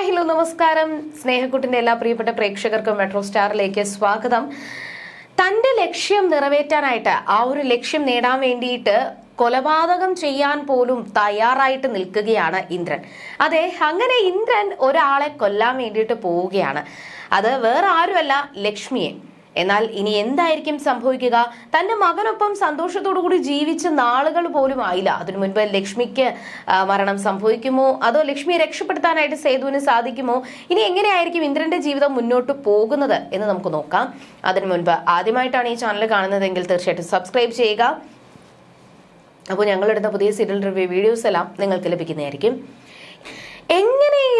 Hi hello നമസ്കാരം. സ്നേഹക്കുട്ടിന്റെ എല്ലാ പ്രിയപ്പെട്ട പ്രേക്ഷകർക്കും മെട്രോ സ്റ്റാറിലേക്ക് സ്വാഗതം. തന്റെ ലക്ഷ്യം നിറവേറ്റാനായിട്ട് ആ ഒരു ലക്ഷ്യം നേടാൻ വേണ്ടിയിട്ട് കൊലപാതകം ചെയ്യാൻ പോലും തയ്യാറായിട്ട് നിൽക്കുകയാണ് ഇന്ദ്രൻ. അതെ അങ്ങനെ ഇന്ദ്രൻ ഒരാളെ കൊല്ലാൻ വേണ്ടിയിട്ട് പോവുകയാണ്. അത് വേറെ ആരുമല്ല ലക്ഷ്മിയെ. എന്നാൽ ഇനി എന്തായിരിക്കും സംഭവിക്കുക? തന്റെ മകനൊപ്പം സന്തോഷത്തോടു കൂടി ജീവിച്ച നാളുകൾ പോലും ആയില്ല. അതിനു മുൻപ് ലക്ഷ്മിക്ക് മരണം സംഭവിക്കുമോ? അതോ ലക്ഷ്മിയെ രക്ഷപ്പെടുത്താനായിട്ട് സേതുവിന് സാധിക്കുമോ? ഇനി എങ്ങനെയായിരിക്കും ഇന്ദ്രന്റെ ജീവിതം മുന്നോട്ട് പോകുന്നത് എന്ന് നമുക്ക് നോക്കാം. അതിനു മുൻപ് ആദ്യമായിട്ടാണ് ഈ ചാനൽ കാണുന്നതെങ്കിൽ തീർച്ചയായിട്ടും സബ്സ്ക്രൈബ് ചെയ്യുക. അപ്പോൾ ഞങ്ങളിടുന്ന പുതിയ സീരിയൽ റിവ്യൂ വീഡിയോസ് എല്ലാം നിങ്ങൾക്ക് ലഭിക്കുന്നതായിരിക്കും.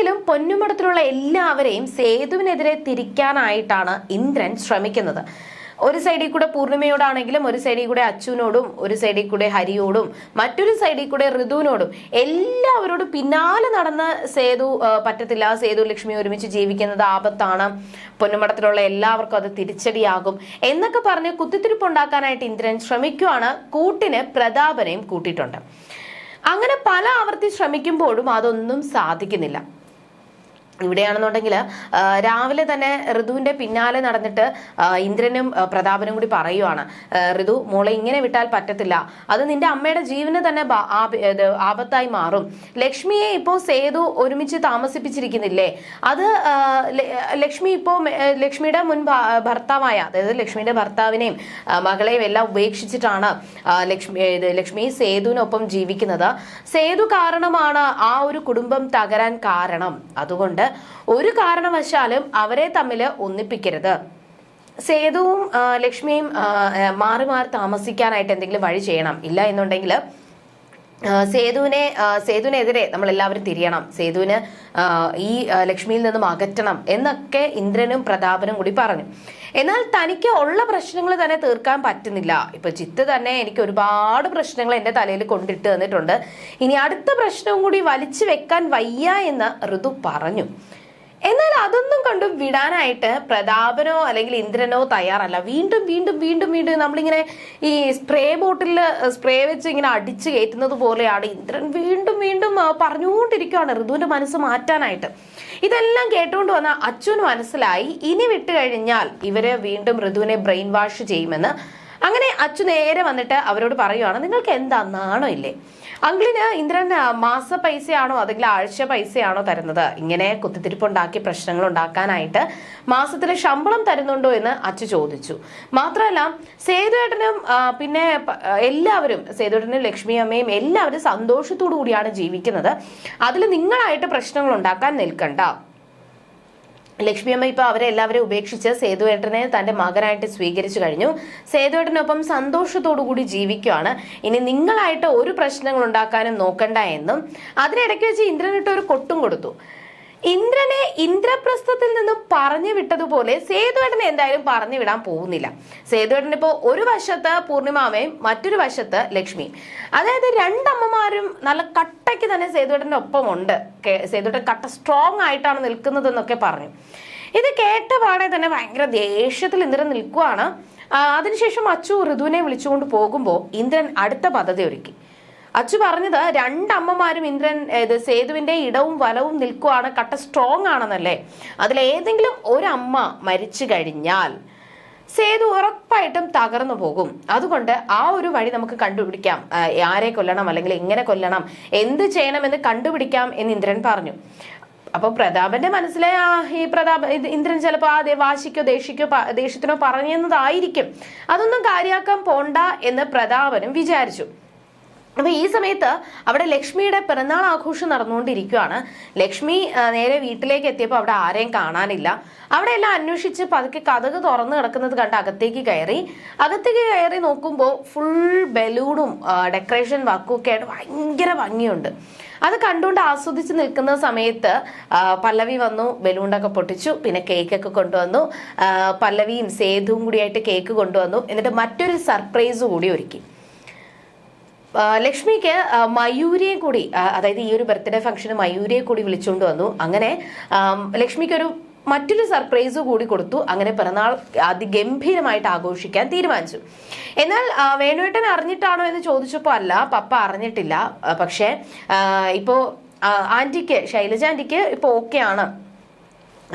എങ്ങനെയെങ്കിലും പൊന്നുമടത്തിലുള്ള എല്ലാവരെയും സേതുവിനെതിരെ തിരിക്കാനായിട്ടാണ് ഇന്ദ്രൻ ശ്രമിക്കുന്നത്. ഒരു സൈഡിൽ കൂടെ പൂർണിമയോടാണെങ്കിലും ഒരു സൈഡിൽ കൂടെ അച്ഛനോടും ഒരു സൈഡിൽ കൂടെ ഹരിയോടും മറ്റൊരു സൈഡിൽ കൂടെ ഋതുവിനോടും എല്ലാവരോടും പിന്നാലെ നടന്ന സേതു പറ്റത്തില്ല. സേതു ലക്ഷ്മി ഒരുമിച്ച് ജീവിക്കുന്നത് ആപത്താണ്. പൊന്നുമടത്തിലുള്ള എല്ലാവർക്കും അത് തിരിച്ചടിയാകും എന്നൊക്കെ പറഞ്ഞ് കുത്തിത്തിരിപ്പുണ്ടാക്കാനായിട്ട് ഇന്ദ്രൻ ശ്രമിക്കുവാണ്. കൂട്ടിന് പ്രതാപനെയും കൂട്ടിയിട്ടുണ്ട്. അങ്ങനെ പല ആവർത്തി ശ്രമിക്കുമ്പോഴും അതൊന്നും സാധിക്കുന്നില്ല. ഇവിടെയാണെന്നുണ്ടെങ്കിൽ രാവിലെ തന്നെ ഋതുവിന്റെ പിന്നാലെ നടന്നിട്ട് ഇന്ദ്രനും പ്രതാപനും കൂടി പറയുവാണ്. ഋതു മോളെ ഇങ്ങനെ വിട്ടാൽ പറ്റത്തില്ല. അത് നിന്റെ അമ്മയുടെ ജീവന് തന്നെ ആപത്തായി മാറും. ലക്ഷ്മിയെ ഇപ്പോൾ സേതു ഒരുമിച്ച് താമസിപ്പിച്ചിരിക്കുന്നില്ലേ? അത് ലക്ഷ്മി ഇപ്പോൾ ലക്ഷ്മിയുടെ മുൻ ഭർത്താവായ അതായത് ലക്ഷ്മിയുടെ ഭർത്താവിനെയും മകളെയും എല്ലാം ഉപേക്ഷിച്ചിട്ടാണ് ലക്ഷ്മി ലക്ഷ്മി സേതുവിനൊപ്പം ജീവിക്കുന്നത്. സേതു കാരണമാണ് ആ ഒരു കുടുംബം തകരാൻ കാരണം. അതുകൊണ്ട് ഒരു കാരണവശാലും അവരെ തമ്മിൽ ഒന്നിപ്പിക്കരുത്. സേതുവും ലക്ഷ്മിയും മാറി മാറി താമസിക്കാനായിട്ട് എന്തെങ്കിലും വഴി ചെയ്യണം. ഇല്ല എന്നുണ്ടെങ്കിൽ സേതുവിനെ സേതുവിനെതിരെ നമ്മൾ എല്ലാവരും തിരിയണം. സേതുവിന് ഈ ലക്ഷ്മിയിൽ നിന്നും അകറ്റണം എന്നൊക്കെ ഇന്ദ്രനും പ്രതാപനും കൂടി പറഞ്ഞു. എന്നാൽ തനിക്ക് ഉള്ള പ്രശ്നങ്ങൾ തന്നെ തീർക്കാൻ പറ്റുന്നില്ല. ഇപ്പൊ ചിത്ത് തന്നെ എനിക്ക് ഒരുപാട് പ്രശ്നങ്ങൾ എന്റെ തലയിൽ കൊണ്ടിട്ട് തന്നിട്ടുണ്ട്. ഇനി അടുത്ത പ്രശ്നവും കൂടി വലിച്ചു വെക്കാൻ വയ്യ എന്ന് ഋതു പറഞ്ഞു. എന്നാൽ അതൊന്നും കണ്ടും വിടാനായിട്ട് പ്രതാപനോ അല്ലെങ്കിൽ ഇന്ദ്രനോ തയ്യാറല്ല. വീണ്ടും വീണ്ടും വീണ്ടും വീണ്ടും നമ്മളിങ്ങനെ ഈ സ്പ്രേ ബോട്ടിൽ സ്പ്രേ വെച്ച് ഇങ്ങനെ അടിച്ച് കയറ്റുന്നത് പോലെയാണ് ഇന്ദ്രൻ വീണ്ടും വീണ്ടും പറഞ്ഞുകൊണ്ടിരിക്കുകയാണ് ഋതുവിന്റെ മനസ്സ് മാറ്റാനായിട്ട്. ഇതെല്ലാം കേട്ടുകൊണ്ട് വന്ന അച്ഛന് മനസ്സിലായി. ഇനി വിട്ടു കഴിഞ്ഞാൽ ഇവരെ വീണ്ടും ഋതുവിനെ ബ്രെയിൻ വാഷ് ചെയ്യുമെന്ന് അങ്ങനെ അച്ഛൻ നേരെ വന്നിട്ട് അവരോട് പറയുവാണ് നിങ്ങൾക്ക് എന്താ നാണോ ഇല്ലേ? അങ്കിളിന് ഇന്ദ്രൻ മാസ പൈസയാണോ അല്ലെങ്കിൽ ആഴ്ച പൈസയാണോ തരുന്നത്? ഇങ്ങനെ കുത്തിത്തിരിപ്പുണ്ടാക്കി പ്രശ്നങ്ങൾ ഉണ്ടാക്കാനായിട്ട് മാസത്തിലെ ശമ്പളം തരുന്നുണ്ടോ എന്ന് അച്ചു ചോദിച്ചു. മാത്രമല്ല സേതുവേട്ടനും പിന്നെ എല്ലാവരും സേതുവേട്ടനും ലക്ഷ്മി അമ്മയും എല്ലാവരും സന്തോഷത്തോടു കൂടിയാണ് ജീവിക്കുന്നത്. അതിൽ നിങ്ങളായിട്ട് പ്രശ്നങ്ങൾ ഉണ്ടാക്കാൻ നിൽക്കണ്ട. ലക്ഷ്മിയമ്മ ഇപ്പൊ അവരെ എല്ലാവരെയും ഉപേക്ഷിച്ച് സേതുവേട്ടനെ തന്റെ മകനായിട്ട് സ്വീകരിച്ചു കഴിഞ്ഞു. സേതുവേട്ടനൊപ്പം സന്തോഷത്തോടു കൂടി ജീവിക്കുകയാണ്. ഇനി നിങ്ങളായിട്ട് ഒരു പ്രശ്നങ്ങൾ ഉണ്ടാക്കാനും നോക്കണ്ട എന്നും അതിനിടയ്ക്ക് വെച്ച് ഇന്ദ്രനിട്ട് ഒരു കൊട്ടും കൊടുത്തു. ഇന്ദ്രനെ ഇന്ദ്രപ്രസ്ഥത്തിൽ നിന്നും പറഞ്ഞു വിട്ടതുപോലെ സേതുവേട്ടനെ എന്തായാലും പറഞ്ഞു വിടാൻ പോകുന്നില്ല. സേതുവേട്ടൻ ഇപ്പോൾ ഒരു വശത്ത് പൂർണിമാമയും മറ്റൊരു വശത്ത് ലക്ഷ്മിയും. അതായത് രണ്ടമ്മമാരും നല്ല കട്ടയ്ക്ക് തന്നെ സേതുവേട്ടന്റെ ഒപ്പം ഉണ്ട് സേതുവേട്ടൻ കട്ട സ്ട്രോങ് ആയിട്ടാണ് നിൽക്കുന്നതെന്നൊക്കെ പറഞ്ഞു. ഇത് കേട്ട പാടെ തന്നെ ഭയങ്കര ദേഷ്യത്തിൽ ഇന്ദ്രൻ നിൽക്കുവാണ്. അതിനുശേഷം അച്ചു ഋതുവിനെ വിളിച്ചുകൊണ്ട് പോകുമ്പോൾ ഇന്ദ്രൻ അടുത്ത പദ്ധതി ഒരുക്കി. അച്ചു പറഞ്ഞത് രണ്ടമ്മമാരും ഇന്ദ്രൻ ഇത് സേതുവിന്റെ ഇടവും വലവും നിൽക്കുവാണ് കട്ട സ്ട്രോങ് ആണെന്നല്ലേ? അതിലേതെങ്കിലും ഒരമ്മ മരിച്ചു കഴിഞ്ഞാൽ സേതു ഉറപ്പായിട്ടും തകർന്നു പോകും. അതുകൊണ്ട് ആ ഒരു വഴി നമുക്ക് കണ്ടുപിടിക്കാം. ആരെ കൊല്ലണം അല്ലെങ്കിൽ എങ്ങനെ കൊല്ലണം എന്ത് ചെയ്യണം എന്ന് കണ്ടുപിടിക്കാം എന്ന് ഇന്ദ്രൻ പറഞ്ഞു. അപ്പൊ പ്രതാപന്റെ മനസ്സിലെ ആ ഈ പ്രതാപ ഇന്ദ്രൻ ചിലപ്പോ ആ വാശിക്കോ ദേഷിക്കോ ദേഷ്യത്തിനോ പറഞ്ഞതായിരിക്കും അതൊന്നും കാര്യാക്കാൻ പോണ്ട എന്ന് പ്രതാപനും വിചാരിച്ചു. അപ്പൊ ഈ സമയത്ത് അവിടെ ലക്ഷ്മിയുടെ പിറന്നാൾ ആഘോഷം നടന്നുകൊണ്ടിരിക്കുകയാണ്. ലക്ഷ്മി നേരെ വീട്ടിലേക്ക് എത്തിയപ്പോൾ അവിടെ ആരെയും കാണാനില്ല. അവിടെ എല്ലാം അന്വേഷിച്ച് പതുക്കെ കഥക് തുറന്നു കിടക്കുന്നത് കണ്ട് അകത്തേക്ക് കയറി. അകത്തേക്ക് കയറി നോക്കുമ്പോൾ ഫുൾ ബലൂണും ഡെക്കറേഷൻ വർക്കും ഒക്കെ ആയിട്ട് ഭയങ്കര ഭംഗിയുണ്ട്. അത് കണ്ടുകൊണ്ട് ആസ്വദിച്ച് നിൽക്കുന്ന സമയത്ത് പല്ലവി വന്നു ബലൂണ്ടൊക്കെ പൊട്ടിച്ചു പിന്നെ കേക്കൊക്കെ കൊണ്ടുവന്നു. പല്ലവിയും സേതുവും കൂടിയായിട്ട് കേക്ക് കൊണ്ടുവന്നു. എന്നിട്ട് മറ്റൊരു സർപ്രൈസ് കൂടി ഒരുക്കി. ലക്ഷ്മിക്ക് മയൂരിയെ കൂടി അതായത് ഈ ഒരു ബർത്ത്ഡേ ഫംഗ്ഷന് മയൂരിയെ കൂടി വിളിച്ചുകൊണ്ട് വന്നു. അങ്ങനെ ലക്ഷ്മിക്കൊരു മറ്റൊരു സർപ്രൈസ് കൂടി കൊടുത്തു. അങ്ങനെ പിറന്നാൾ അതിഗംഭീരമായിട്ട് ആഘോഷിക്കാൻ തീരുമാനിച്ചു. എന്നാൽ വേണുവേട്ടൻ അറിഞ്ഞിട്ടാണോ എന്ന് ചോദിച്ചപ്പോൾ അല്ല പപ്പ അറിഞ്ഞിട്ടില്ല. പക്ഷേ ഇപ്പോൾ ആന്റിക്ക് ശൈലജ ആന്റിക്ക് ഇപ്പോൾ ഓക്കെ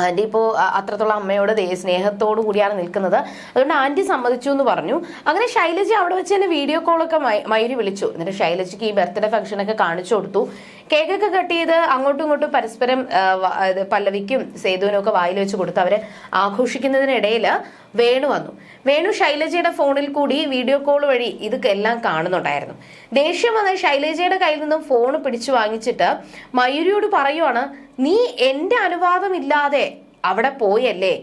ആന്റി ഇപ്പോൾ അത്രത്തോളം അമ്മയോട് സ്നേഹത്തോടു കൂടിയാണ് നിൽക്കുന്നത്. അതുകൊണ്ട് ആന്റി സമ്മതിച്ചു എന്ന് പറഞ്ഞു. അങ്ങനെ ശൈലജ അവിടെ വെച്ച് തന്നെ വീഡിയോ കോളൊക്കെ മയൂരി വിളിച്ചു. എന്നിട്ട് ശൈലജയ്ക്ക് ഈ ബർത്ത്ഡേ ഫംഗ്ഷനൊക്കെ കാണിച്ചു കൊടുത്തു. കേക്കൊക്കെ കട്ട് ചെയ്ത് അങ്ങോട്ടും ഇങ്ങോട്ടും പരസ്പരം പല്ലവിക്കും സേതുവിനും ഒക്കെ വായിൽ വെച്ച് കൊടുത്ത് അവരെ ആഘോഷിക്കുന്നതിനിടയിൽ വേണു വന്നു. വേണു ശൈലജയുടെ ഫോണിൽ കൂടി വീഡിയോ കോൾ വഴി ഇതൊക്കെ എല്ലാം കാണുന്നുണ്ടായിരുന്നു. ദേഷ്യം വന്ന ശൈലജയുടെ കയ്യിൽ നിന്നും ഫോൺ പിടിച്ചു വാങ്ങിച്ചിട്ട് മയൂരിയോട് പറയുവാണ് നീ എന്റെ അനുവാദമില്ലാതെ അവിടെ പോയല്ലേ?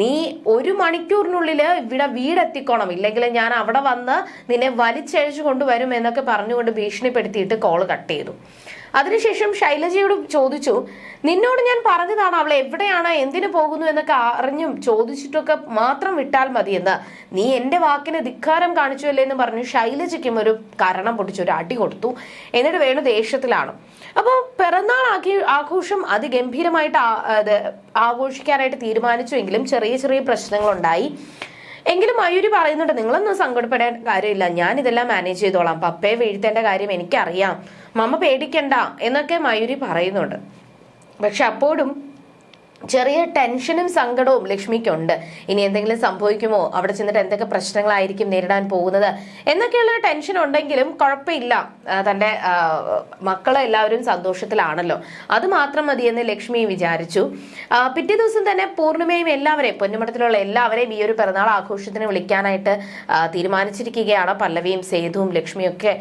നീ ഒരു മണിക്കൂറിനുള്ളിൽ ഇവിടെ വീടെത്തിക്കോണം. ഇല്ലെങ്കിൽ ഞാൻ അവിടെ വന്ന് നിന്നെ വലിച്ചഴിച്ചു കൊണ്ടുവരും എന്നൊക്കെ പറഞ്ഞുകൊണ്ട് ഭീഷണിപ്പെടുത്തിയിട്ട് കോൾ കട്ട് ചെയ്തു. അതിനുശേഷം ശൈലജയോട് ചോദിച്ചു നിന്നോട് ഞാൻ പറഞ്ഞതാണ് അവൾ എവിടെയാണ് എന്തിനു പോകുന്നു എന്നൊക്കെ അറിഞ്ഞും ചോദിച്ചിട്ടൊക്കെ മാത്രം വിട്ടാൽ മതിയെന്ന്. നീ എന്റെ വാക്കിന് ധിക്കാരം കാണിച്ചു അല്ലേ എന്ന് പറഞ്ഞു ശൈലജയ്ക്കും ഒരു കരണം പൊട്ടിച്ചു ഒരു അടി കൊടുത്തു. എന്നിട്ട് വേണു ദേഷ്യത്തിലാണ്. അപ്പോൾ പിറന്നാൾ ആക്കി ആഘോഷം അതിഗംഭീരമായിട്ട് ആഘോഷിക്കാനായിട്ട് തീരുമാനിച്ചുവെങ്കിലും ചെറിയ ചെറിയ പ്രശ്നങ്ങളുണ്ടായി. എങ്കിലും മയൂരി പറയുന്നുണ്ട് നിങ്ങളൊന്നും സങ്കടപ്പെടേണ്ട കാര്യമില്ല. ഞാൻ ഇതെല്ലാം മാനേജ് ചെയ്തോളാം. പപ്പയെ വീഴ്ത്തേണ്ട കാര്യം എനിക്കറിയാം. മമ്മ പേടിക്കണ്ട എന്നൊക്കെ മയൂരി പറയുന്നുണ്ട്. പക്ഷെ അപ്പോഴും ചെറിയ ടെൻഷനും സങ്കടവും ലക്ഷ്മിക്കുണ്ട്. ഇനി എന്തെങ്കിലും സംഭവിക്കുമോ? അവിടെ ചെന്നിട്ട് എന്തൊക്കെ പ്രശ്നങ്ങളായിരിക്കും നേരിടാൻ പോകുന്നത്? എന്നൊക്കെയുള്ള ടെൻഷൻ ഉണ്ടെങ്കിലും കുഴപ്പമില്ല. ആ, തന്റെ മക്കളെ എല്ലാവരും സന്തോഷത്തിലാണല്ലോ. അത് മാത്രം മതിയെന്ന് ലക്ഷ്മി വിചാരിച്ചു. പിറ്റേ ദിവസം തന്നെ പൂർണിമയും എല്ലാവരെയും പൊന്നുമഠത്തിലുള്ള എല്ലാവരെയും ഈ ഒരു പിറന്നാൾ ആഘോഷത്തിന് വിളിക്കാനായിട്ട് തീരുമാനിച്ചിരിക്കുകയാണ് പല്ലവിയും സേതുവും ലക്ഷ്മിയും ഒക്കെ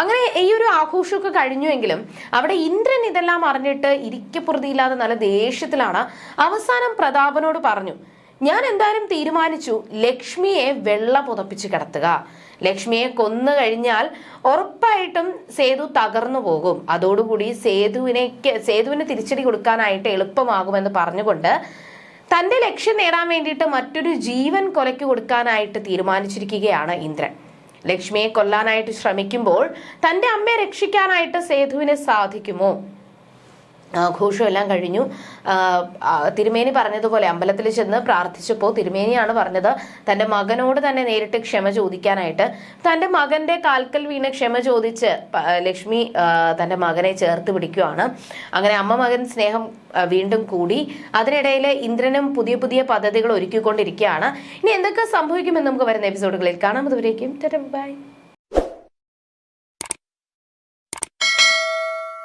അങ്ങനെ ഈ ഒരു ആഘോഷമൊക്കെ കഴിഞ്ഞുവെങ്കിലും അവിടെ ഇന്ദ്രൻ ഇതെല്ലാം അറിഞ്ഞിട്ട് ഇരിക്കപ്പുറതിയില്ലാതെ നല്ല ദേഷ്യത്തിലാണ് അവസാനം പ്രതാപനോട് പറഞ്ഞു ഞാൻ എന്തായാലും തീരുമാനിച്ചു. ലക്ഷ്മിയെ വെള്ള പുതപ്പിച്ച് കിടത്തുക. ലക്ഷ്മിയെ കൊന്നു കഴിഞ്ഞാൽ ഉറപ്പായിട്ടും സേതു തകർന്നു പോകും. അതോടുകൂടി സേതുവിനെ സേതുവിന് തിരിച്ചടി കൊടുക്കാനായിട്ട് എളുപ്പമാകുമെന്ന് പറഞ്ഞുകൊണ്ട് തന്റെ ലക്ഷ്യം നേടാൻ വേണ്ടിയിട്ട് മറ്റൊരു ജീവൻ കൊലയ്ക്ക് കൊടുക്കാനായിട്ട് തീരുമാനിച്ചിരിക്കുകയാണ് ഇന്ദ്രൻ. ലക്ഷ്മിയെ കൊല്ലാനായിട്ട് ശ്രമിക്കുമ്പോൾ തന്റെ അമ്മയെ രക്ഷിക്കാനായിട്ട് സേതുവിന് സാധിക്കുമോ? ആഘോഷം എല്ലാം കഴിഞ്ഞു. തിരുമേനി പറഞ്ഞതുപോലെ അമ്പലത്തിൽ ചെന്ന് പ്രാർത്ഥിച്ചപ്പോൾ തിരുമേനിയാണ് പറഞ്ഞത് തന്റെ മകനോട് തന്നെ നേരിട്ട് ക്ഷമ ചോദിക്കാനായിട്ട്. തന്റെ മകന്റെ കാൽക്കൽ വീണ് ക്ഷമ ചോദിച്ച് ലക്ഷ്മി തന്റെ മകനെ ചേർത്ത് പിടിക്കുകയാണ് അങ്ങനെ അമ്മ മകൻ സ്നേഹം വീണ്ടും കൂടി. അതിനിടയിൽ ഇന്ദ്രനും പുതിയ പുതിയ പദ്ധതികൾ ഒരുക്കിക്കൊണ്ടിരിക്കുകയാണ്. ഇനി എന്തൊക്കെ സംഭവിക്കുമെന്ന് നമുക്ക് വരുന്ന എപ്പിസോഡുകളിൽ കാണാം. അതുവരേക്കും ബൈ.